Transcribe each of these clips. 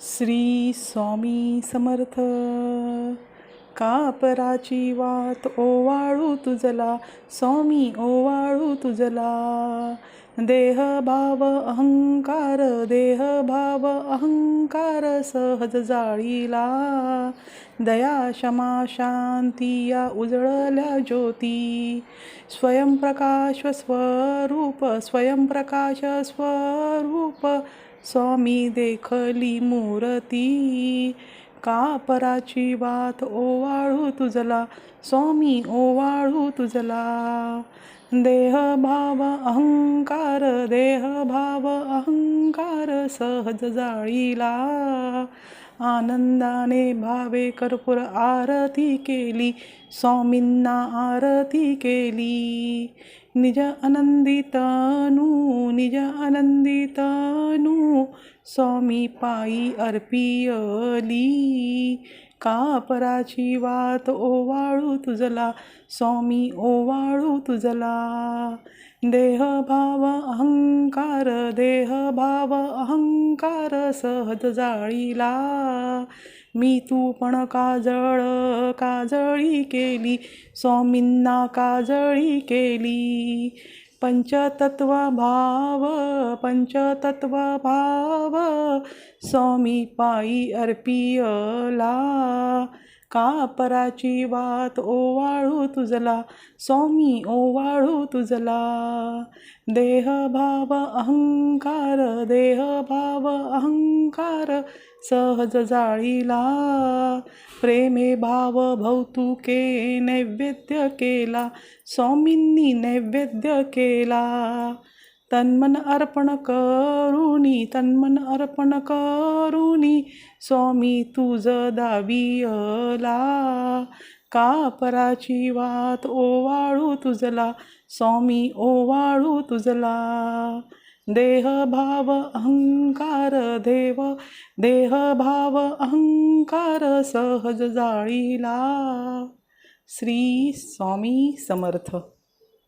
श्री स्वामी समर्थ. कापराची वात ओवाळू तुझला? स्वामी ओवाळू तुझला. देह भाव अहंकार देह भाव अहंकार सहज जाळीला. दया क्षमा शांती या उजळल्या ज्योती. स्वयंप्रकाश स्वरूप स्वयंप्रकाश स्वरूप स्वामी देखली मूर्ती. कापराची वात ओवाळू तुझला स्वामी ओवाळू तुझला. देह भाव अहंकार देह भाव अहंकार सहज जाळीला. आनंदाने भावे कर्पूर आरती केली स्वामींना आरती केली. निज आनंदितनू निज आनंदितनू स्वामी पायी अर्पियली. कापराची वात ओवाळू तुझला स्वामी ओवाळू तुझला. देहभाव अहंकार देहभाव अहंकार सहज जाळीला. मी तू पण काजळ काजळी केली. स्वामींना काजळी केली. पंचतत्व भाव पंचतत्व भाव स्वामी पायी अर्पियला. कापराची वात ओवाळू तुझला? स्वामी ओवाळू तुझला. देह भाव अहंकार देह भाव अहंकार सहज जाळीला. प्रेमे भाव भौतुके नैवेद्य केला. स्वामींनी नैवेद्य केला. तन्मन अर्पण करुणी तन्मन अर्पण करुणी स्वामी तुझ दावियला. कापराची वात ओवाळू तुझला स्वामी ओवाळू तुझला. देह भाव अहंकार देव देह भाव अहंकार सहज जाळीला. श्री स्वामी समर्थ.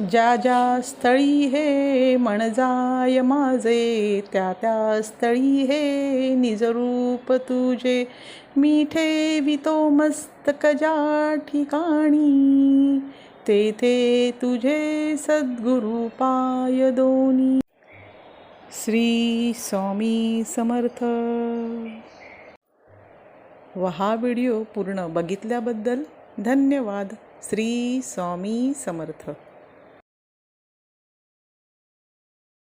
ज्या ज्या स्थळी हे मन जाय माझे त्या त्या स्थळी हे निजरूप तुझे. मी ठेवितो मस्तक ज्या ठिकाणी तेथे तुझे सद्गुरुपाय दोनी श्री स्वामी समर्थ. व हा व्हिडिओ पूर्ण बघितल्याबद्दल धन्यवाद. श्री स्वामी समर्थ.